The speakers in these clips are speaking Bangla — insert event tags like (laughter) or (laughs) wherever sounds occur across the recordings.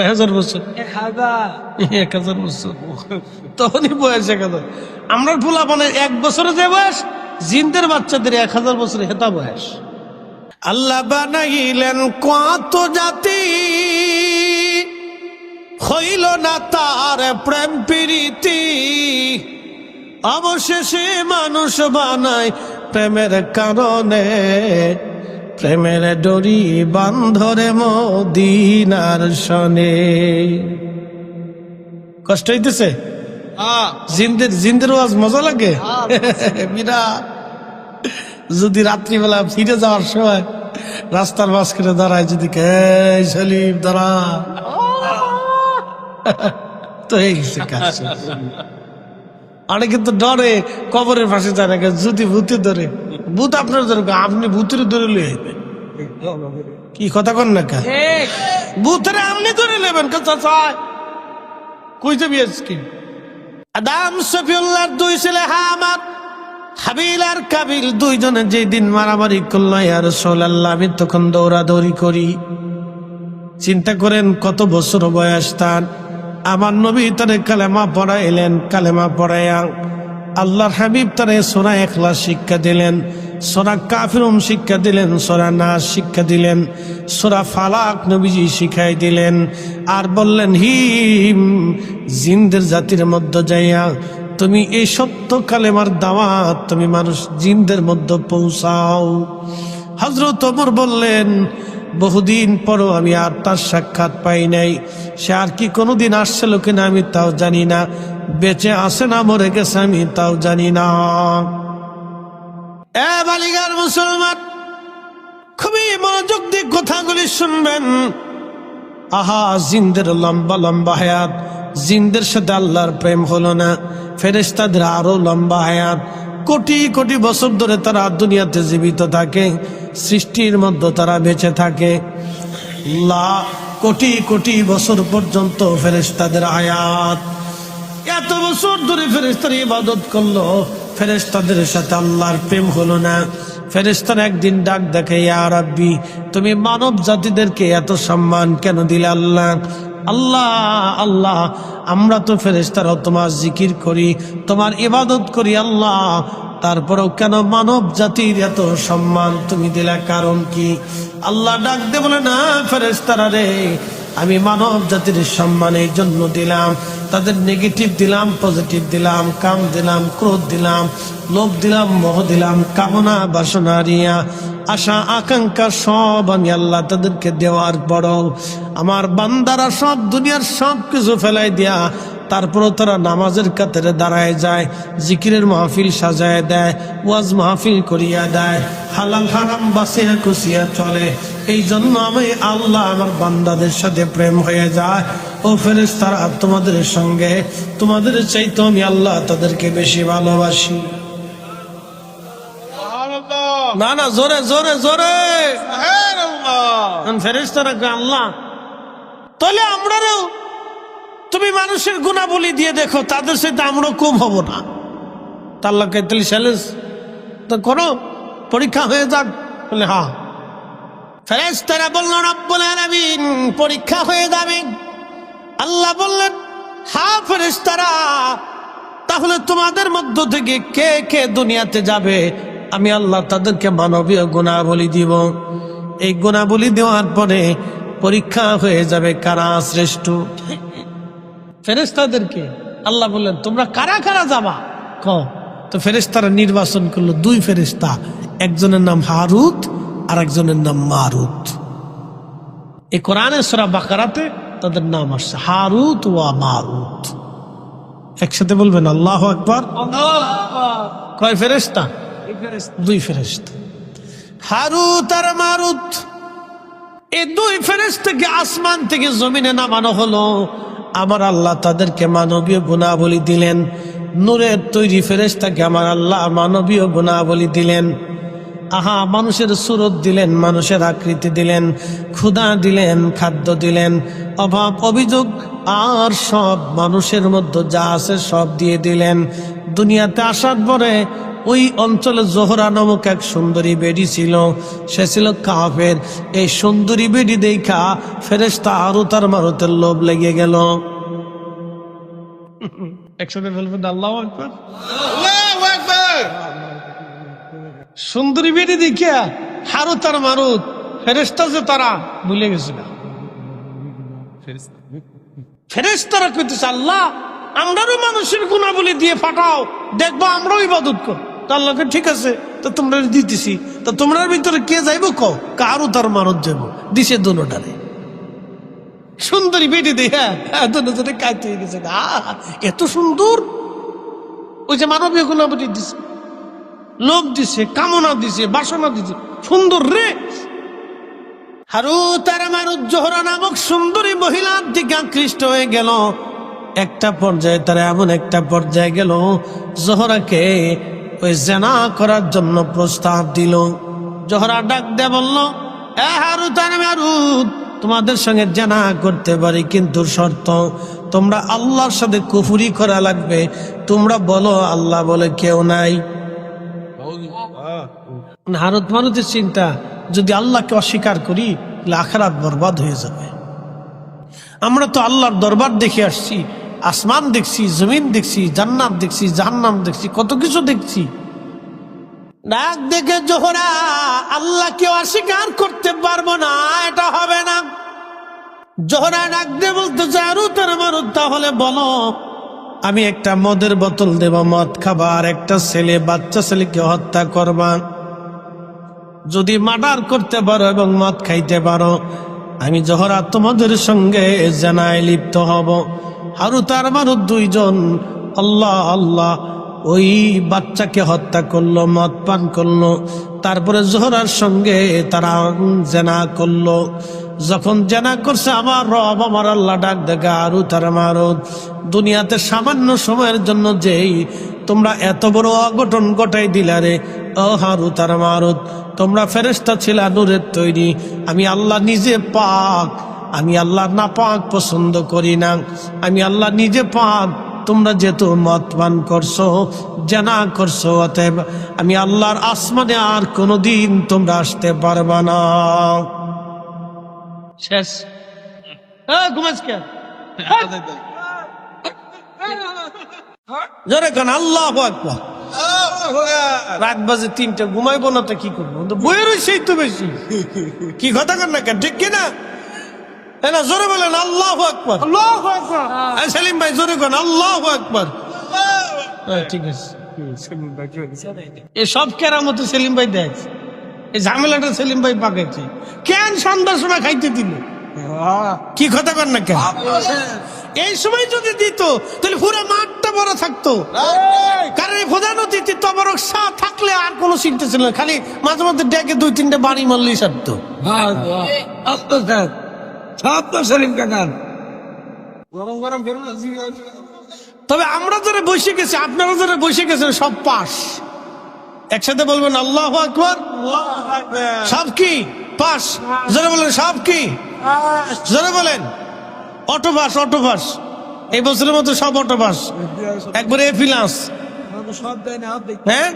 এক হাজার বছর। এক হাজার বছর। তখনই বয়স এক হাজার। আমরা ফুলা মানে এক বছরে যে বয়স জিনদের বাচ্চাদের এক হাজার বছরে হেতা বয়স। আল্লাহ বানাইলেন কত জাতি। হইল না তার প্রেম প্রীতি। অবশেষে মানুষ বানায় প্রেমের কারণে। প্রেমের ডরি বান্ধরে মদিনার শনে কষ্ট হইতেছে? জিন্দের জিন্দের ওয়াজ মজা লাগে? বিরাট। যদি রাত্রিবেলা ফিরে যাওয়ার সময় রাস্তার মাঝখানে দাঁড়ায় যদি কে সলিম দাঁড়া। তো এই গেছে কাজ। (laughs) অনেকে তো ডরে কবরের পাশে যায় না যদি ভূতে ধরে। ভূত আপনার ধরে আপনি ভূতের ধরে আইবেন। কি কথা কন না কা? ভূতের আপনি ধরে নেবেন কই যাবি আজকে আদাম সফিউল্লাহর দুই ছেলে হামাদ হাবিল আর কাবিল দুইজনে যেই দিন মারামারি করল আর সোল্লাহ আমি তখন দৌড়াদৌড়ি করি। চিন্তা করেন কত বছর বয়স তার। আমার নবী তারে কালেমা পড়াইলেন কালেমা পড়াইয়া আল্লাহর হাবিব তারে সোনা একলা শিক্ষা দিলেন সোনা কাফিরুম শিক্ষা দিলেন সোনা নাচ শিক্ষা দিলেন, সোরা ফালাক নবীজি শিখাই দিলেন, আর বললেন, হিম, জিন্দের জাতির মধ্যে যাইয়া তুমি এই সত্য কালেমার দাওয়াত তুমি মানুষ জিনদের মধ্যে পৌঁছাও। হজরত ওমর বললেন, বহুদিন পরও আমি আর তার সাক্ষাৎ পাই নাই, সে আর কি কোনোদিন আসছিল কিনা আমি তাও জানি না। বেঁচে আসে না মরে গেছে আমি তাও জানি না। এ মুসলমান, খুবই মনোযোগ দিয়ে কথাগুলি শুনবেন। আহা, জিন্দের লম্বা লম্বা হায়াত, জিন্দের সাথে আল্লাহর প্রেম হলো না। ফেরেস্তাদের আরও লম্বা হায়াত। কোটি কোটি বছর ধরে তারা দুনিয়াতে জীবিত থাকে, সৃষ্টির মধ্যে তারা বেঁচে থাকে। লা কোটি কোটি বছর পর্যন্ত ফেরেস্তাদের আয়াত এত বছর ধরে ফেরেস্তার ইবাদত করল। ফেরেস্তাদের সাথে আল্লাহর প্রেম হলো না। ফেরেস্তার একদিন ডাক দেখে, ইয়া রাব্বি, তুমি মানব জাতিদেরকে এত সম্মান কেন দিলে আল্লাহ? আল্লাহ আল্লাহ, আমরা তো ফেরেস্তারাও তোমার জিকির করি, তোমার ইবাদত করি, আল্লাহ। তারপরেও কেন মানব জাতির এত সম্মান তুমি দিলে? কারণ কি? আল্লাহ ডাক দে বলে, না ফেরেস্তারা রে আমি মানব জাতির সম্মানের জন্য দিলাম। তাদের নেগেটিভ দিলাম পজিটিভ দিলাম, কাম দিলাম, ক্রোধ দিলাম, লোভ দিলাম, মোহ দিলাম, কামনা বাসনা রিয়া আশা, আকাঙ্ক্ষা সব আমি আল্লাহ তাদেরকে দেওয়ার বড় আমার বান্দারা সব দুনিয়ার সব কিছু ফেলাই দিয়া তারপরও তারা নামাজের কাতারে দাঁড়ায় যায় জিকিরের মাহফিল সাজায় দেয় ওয়াজ মাহফিল করিয়া দেয় হালাল হারাম বাসিয়া কুসিয়া চলে। এই জন্য আমি আল্লাহ আমার বান্দাদের সাথে প্রেম হয়ে যায়। ও ফেরেস তারা তোমাদের সঙ্গে তোমাদের চাইতো আমি আল্লাহ তাদেরকে বেশি ভালোবাসি। না না জোরে জোরে জোরে। ফেরেস তারা আল্লাহ তাহলে আমরাও তুমি মানুষের গুণাবলী দিয়ে দেখো, তাদের সাথে আমরা কম হব না। তাল্লা কেতলি চ্যালেঞ্জ, তো করো, পরীক্ষা হয়ে যাক। বলে হ্যাঁ। ফেরেস তারা বলল, রব্বুল আলামিন, পরীক্ষা হয়ে যাবে। আল্লাহ বললেন হ্যাঁ ফেরেস তারা তাহলে তোমাদের মধ্য থেকে কে কে দুনিয়াতে যাবে? আমি আল্লাহ তাদেরকে মানবীয় গুণাবলী দিব। এই গুণাবলী দেওয়ার পরে পরীক্ষা হয়ে যাবে কারা শ্রেষ্ঠ? ফেরেস্তাদেরকে আল্লাহ বললেন তোমরা কারা কারা যাবা? ক তো ফেরেস্তারা নির্বাচন করল দুই ফেরেস্তা একজনের নাম হারুত আর একজনের নাম মারুত। এই কোরআনে সরা বাকারাতে তাদের নাম আসছে হারুত ওয়া মারুত। একসাথে বলবেন আল্লাহ আকবার। কয় ফেরেস্তা দুই ফেরেস্তা হারুত আর মারুত। এই দুই ফেরেস্তাকে আসমান থেকে জমিনে নামানো হলো। আমার আল্লাহ তাদেরকে মানবীয় গুণাবলী দিলেন। নূরের তৈরি ফেরেস্তাকে আমার আল্লাহ মানবীয় গুণাবলী দিলেন। আহা, মানুষের সুরত দিলেন, মানুষের আকৃতি দিলেন, ক্ষুধা দিলেন, খাদ্য দিলেন। অভাব, অভিযোগ, আর সব মানুষের মধ্যে যা আছে সব দিয়ে দিলেন। দুনিয়াতে আসার পরে ওই অঞ্চলে জোহরা নামক এক সুন্দরী বেডি ছিল। সে ছিল কাফের। এই সুন্দরী বেডি দেখা ফেরেস্তা আরও তার মারুতের লোভ লেগে গেল। আল্লাহ সুন্দরী বেডি দেখিয়া হারু তার মারুত ফেরেস্তা যে তারা ভুলে গেছিল ফেরেস্তারা কইতেছে আল্লাহ আমরারও মানুষের গুণাবলী দিয়ে ফাটাও দেখব আমরাও ইবাদত কর তো আল্লাহকে ঠিক আছে, তো তোমরা দিতেছি। তো তোমরা ভিতরে কে যাইবো কও? কারও তার মানত যাব দিছে দুটারে সুন্দরী বেটি দেখা দুজনে কাঁদতে হয়ে গেছে এত সুন্দর। ওই যে মানবীয় গুণাবলী দিছে। লোভ দিছে, কামনা দিছে, বাসনা দিছে। সুন্দর রে। হারু তার মারুত জোহরা নামক সুন্দরী মহিলার দিকে আকৃষ্ট হয়ে গেল। একটা পর্যায়ে তারা এমন একটা পর্যায়ে গেল, জোহরাকে ওই জেনা করার জন্য প্রস্তাব দিল। জোহরা ডাক দিয়ে বলল, এ হারু তার মারুত তোমাদের সঙ্গে জেনা করতে পারি, কিন্তু শর্ত, তোমরা আল্লাহর সাথে কুফুরি করা লাগবে। তোমরা বলো, আল্লাহ বলে কেউ নাই। হারত মারুতের চিন্তা, যদি আল্লাহকে অস্বীকার করি, তাহলে আখারাত বরবাদ হয়ে যাবে। আমরা তো আল্লাহর দরবার দেখে আসছি আসমান দেখছি, জমিন দেখছি, জান্নাত দেখছি, জাহান্নাম দেখছি, কত কিছু দেখছি। ডাক দেখে জোহরা, আল্লাহকে অস্বীকার করতে পারব না, এটা হবে না। জোহরা ডাক দিয়ে বলতে চারু তার মারুত তাহলে বলো, আমি একটা মদের বোতল দেব, মদ খাবার একটা ছেলে, বাচ্চা ছেলেকে হত্যা করবা। যদি মার্ডার করতে পারো এবং মদ খাইতে পারো, আমি জহরা তোমাদের সঙ্গে জানায় লিপ্ত হব। হারু তার মারু দুইজন। আল্লাহ আল্লাহ, ওই বাচ্চাকে হত্যা করল, মদ পান করল। তারপরে জোহরার সঙ্গে তারা জেনা করল। যখন জেনা করছে আমার রব আমার আল্লাহ ডাক দেখা আরু তার মারুদ দুনিয়াতে সামান্য সময়ের জন্য যেই তোমরা এত বড় অঘটন ঘটাই দিলারে ও হারু তার মারুদ তোমরা ফেরেস্তা ছিলা, নূরের তৈরি। আমি আল্লাহ নিজে পাক আমি আল্লাহ না পাক পছন্দ করি না। আমি আল্লাহ নিজে পাক। তোমরা যেহেতু মত পান করছ জানা করছ অতএব আমি আল্লাহর আসমানে আর কোনো দিন তোমরা আসতে পারবা না। শেষ। ঘুমাস কে? জোরে কান আল্লাহ রাত বাজে তিনটা ঘুমাইবো না তো কি করব? বইয়ের রয়েছেই তো বেশি। কি কথা কর না কেন ঠিক কিনা? না জোরে বলেন আল্লাহ আকবার। সেলিম ভাই জোরে কন আল্লাহ আকবার। ঠিক আছে। এ সব কেরামতো সেলিম ভাই দেয় এই ঝামেলাটা সেলিম ভাই পাকাইছে। কেন সন্ধ্যার সময় খাইতে দিল? কি কথা কর না কেন? এই সময় যদি দিত তাহলে পুরো মাঠটা বড় থাকতো। কারণ এই প্রধান অতিথি তবরক শাহ থাকলে আর কোনো চিন্তা ছিল না খালি মাঝে মধ্যে ডেকে দুই তিনটে বাড়ি মারলেই সারতো। সব তো সেলিম কাকার তবে আমরা যারা বসে গেছি আপনারা যারা বসে গেছেন সব পাস একসাথে বলবেন আল্লাহ আকবর। সব কি? পাস যারা বলেন সব কি? যারা বলেন অটো পাস অটো এই বছরের মতো সব অটো পাস একবারে দেয় না হ্যাঁ?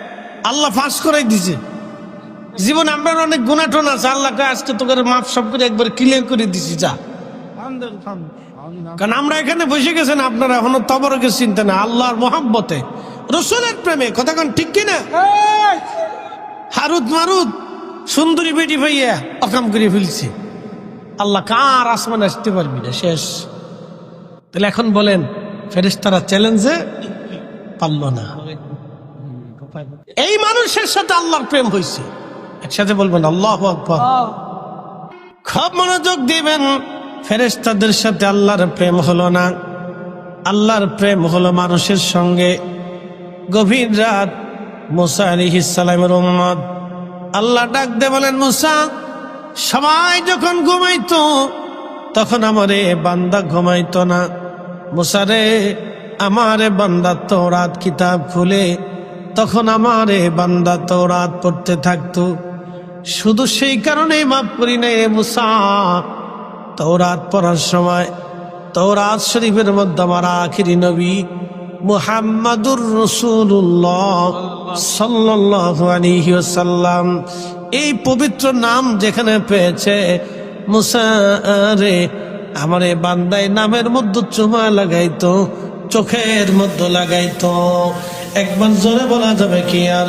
আল্লাহ ফাঁস করাই দিছে। জীবন আমরা অনেক গুণাটন আছে। আল্লাহকে আজকে তোকে মাফ সব করে একবার ক্লিয়ার করে দিছি যা। কারণ আমরা এখানে বসে গেছেন আপনারা এখনও তবরকে চিন্তা না আল্লাহর মোহাব্বতে। রসুলের প্রেমে কথা কোন ঠিক কিনা হারুদ মারুদ সুন্দরী বেটি ভাইয়া অকাম করে ফেলছে। আল্লাহ কার আসমান আসতে পারবি না? শেষ। তাহলে এখন বলেন ফেরেশতারা চ্যালেঞ্জে পারল না। এই মানুষের সাথে আল্লাহর প্রেম হয়েছে একসাথে বলবেন আল্লাহ আকবর। খুব মনোযোগ দিবেন ফেরেশতাদের সাথে আল্লাহর প্রেম হলো না। আল্লাহর প্রেম হলো মানুষের সঙ্গে। গভীর রাত মুসা আলিহিসালামের উম্মত। আল্লাহ ডাক দে বলেন মুসা সবাই যখন ঘুমাইতো তখন আমারে বান্দা ঘুমাইতো না। মুসারে আমারে বান্দা তোরাত কিতাব খুলে তখন আমারে বান্দা তোরাত পড়তে থাকতো। শুধু সেই কারণেই মাফ করি নাই রে মুসা। তৌরাত পড়ার সময় তৌরাত শরীফের মধ্যে আমার আখিরি নবী মুহাম্মাদুর রসুল্লাহ আলাইহি এই পবিত্র নাম যেখানে পেয়েছে, মুসা রে, আমার এই বান্দায় নামের মধ্যে চুমা লাগাইতো, চোখের মধ্যে লাগাইতো। একবার জোরে বলা যাবে কি আর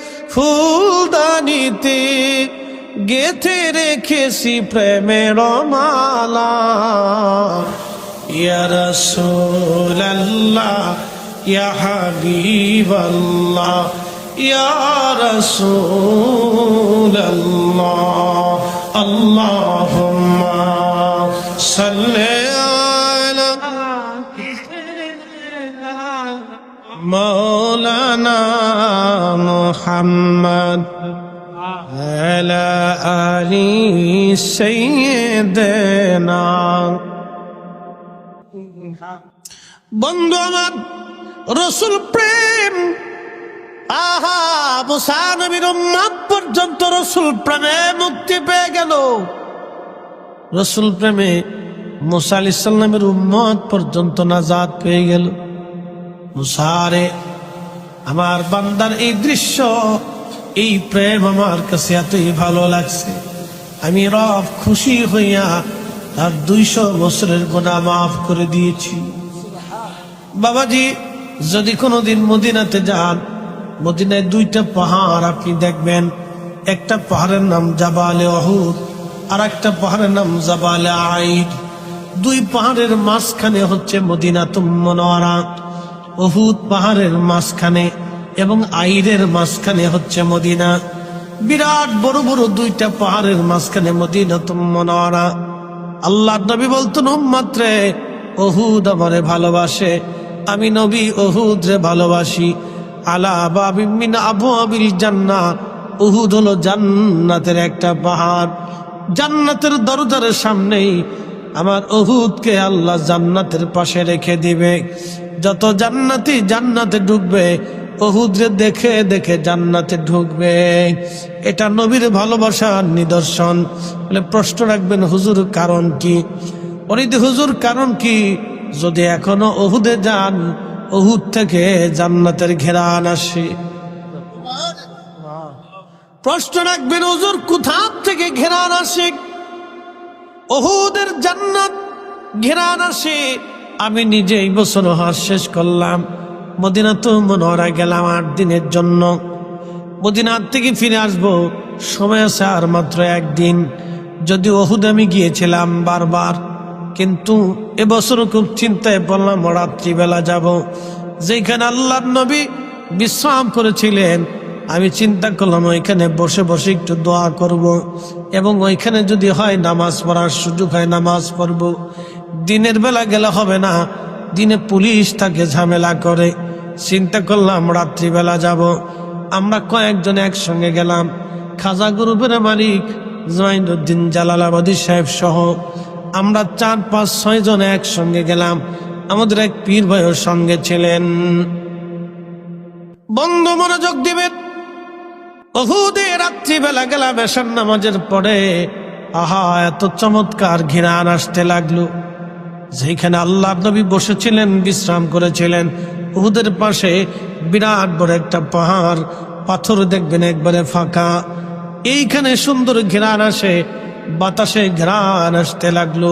ফুলদানিতে গেথে রেখেছি প্রেমের মালা। ইয়া রাসূলুল্লাহ ইয়া হাবিবাল্লাহ ইয়া রাসূলুল্লাহ আল্লাহুম্মা সাল্লি محمد على آل سيدنا বন্ধু আমার রসুল প্রেম আহা মুসা নবীর উম্মত পর্যন্ত রসুল প্রেমে মুক্তি পেয়ে গেল রসুল প্রেমে মুসা আলি সাল্লামের উম্মত পর্যন্ত নাজাদ পেয়ে গেল মুসারে আমার বান্দার এই দৃশ্য, এই প্রেম আমার কাছে এতই ভালো লাগছে। আমি রব খুশি হইয়া তার দুইশো বছরের গোনা মাফ করে দিয়েছি। বাবাজি, যদি কোনোদিন মদিনাতে যান, মদিনায় দুইটা পাহাড় আপনি দেখবেন। একটা পাহাড়ের নাম জাবালে অহুদ আর একটা পাহাড়ের নাম জাবালে আইড দুই পাহাড়ের মাঝখানে হচ্ছে মদিনা তুমনোয়ারা অহুদ পাহাড়ের মাঝখানে এবং আইরের মাঝখানে হচ্ছে মদিনা। বিরাট বড় বড় দুইটা পাহাড়ের মাঝখানে মদিনা তুমনোয়ারা আল্লাহ নবী বলতেন মাত্রে অহুদ আমারে ভালোবাসে। আমি নবী অহুদ রে ভালোবাসি। আলা আবিল হলো জান্নাতের একটা পাহাড়। জান্নাতের দরজার সামনেই আমার অহুদকে আল্লাহ জান্নাতের পাশে রেখে দিবে। যত জান্নাতি জান্নাতে ঢুকবে অহুদরে দেখে দেখে জান্নাতে ঢুকবে। এটা নবীর ভালোবাসার নিদর্শন। বলে প্রশ্ন রাখবেন, হুজুর কারণ কি? অরিদি, হুজুর কারণ কি? যদি এখনও অহুদে যান অহুদ থেকে জান্নাতের ঘেরান আসে। প্রশ্ন রাখবেন, হুজুর কোথা থেকে ঘেরান আসে? অহুদের জান্নাত ঘেরান আসে। আমি নিজে এই বছর হার শেষ করলাম। মদিনা তো মনোহরা গেলাম আট দিনের জন্য। মদিনার থেকে ফিরে আসব, সময় আছে আর মাত্র একদিন। যদি ওহুদ আমি গিয়েছিলাম বারবার, কিন্তু এবছরও খুব চিন্তায় পড়লাম, রাত্রিবেলা যাব। যেখানে আল্লাহ নবী বিশ্রাম করেছিলেন, আমি চিন্তা করলাম ওইখানে বসে বসে একটু দোয়া করব এবং ওইখানে যদি হয় নামাজ পড়ার সুযোগ হয়, নামাজ পড়ব। দিনের বেলা গেলে হবে না। দিনে পুলিশ তাকে ঝামেলা করে। চিন্তা করলাম রাত্রিবেলা যাব। আমরা কয়েকজন একসঙ্গে গেলাম। খাজা গ্রুপের মালিক জমাইনুদ্দিন জালালাবাদী সাহেব সহ। আমরা চার, পাঁচ, ছয় জন একসঙ্গে গেলাম। আমাদের এক পীর ভাইয়ের সঙ্গে ছিলেন। বন্ধ মনোযোগ দিবেন। অহুদে রাত্রিবেলা গেলাম নামাজের পরে। আহা, এত চমৎকার ঘিরান আসতে লাগল। যেখানে আল্লাহ নবী বসেছিলেন বিশ্রাম করেছিলেন উহুদের পাশে বিরাট বড় একটা পাহাড় পাথর দেখবেন একবারে ফাঁকা। এইখানে সুন্দর ঘেরান আসে বাতাসে ঘেরান আসতে লাগল।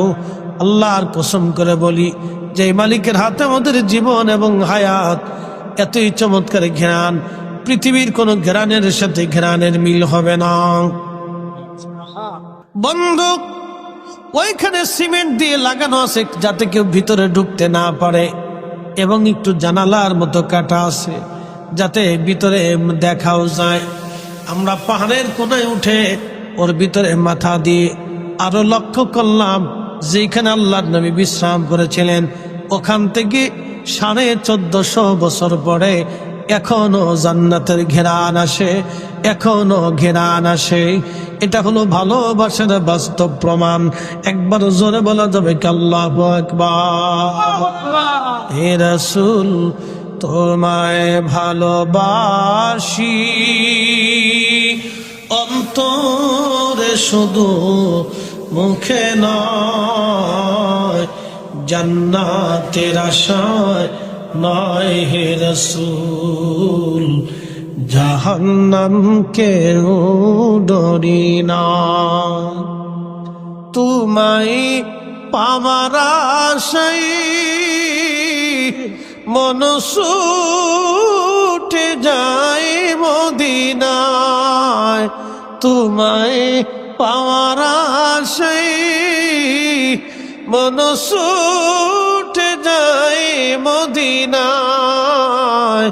আল্লাহর কসম করে বলি যে মালিকের হাতে আমাদের জীবন এবং হায়াত এতই চমৎকার ঘেরান পৃথিবীর কোন ঘেরানের সাথে ঘেরানের মিল হবে না। বন্ধু ওইখানে সিমেন্ট দিয়ে লাগানো আছে যাতে কেউ ভিতরে ঢুকতে না পারে এবং একটু জানালার মতো কাটা আছে যাতে ভিতরে দেখাও যায়। আমরা পাহাড়ের কোনায় উঠে ওর ভিতরে মাথা দিয়ে আরও লক্ষ্য করলাম যেখানে আল্লাহ নবী বিশ্রাম করেছিলেন। ওখান থেকে সাড়ে চোদ্দশো বছর পরে এখনও জান্নাতের ঘেরান আসে। এখনও ঘেরান আসে এটা হলো ভালোবাসার বাস্তব প্রমাণ। একবার জোরে বলা যাবে কাল্লাহ একবার তোমায় ভালোবাসি। অন্তরে শুধু মুখে নয়, জান্নাতের আশায় নয় হে রসুল। জাহান্নামকে ডরি না। তোমায় পামার আশাই মনসুটে যায় মদিনায়। তোমায় পাওয়ার আশাই মনসুটে যায় মদিনায়।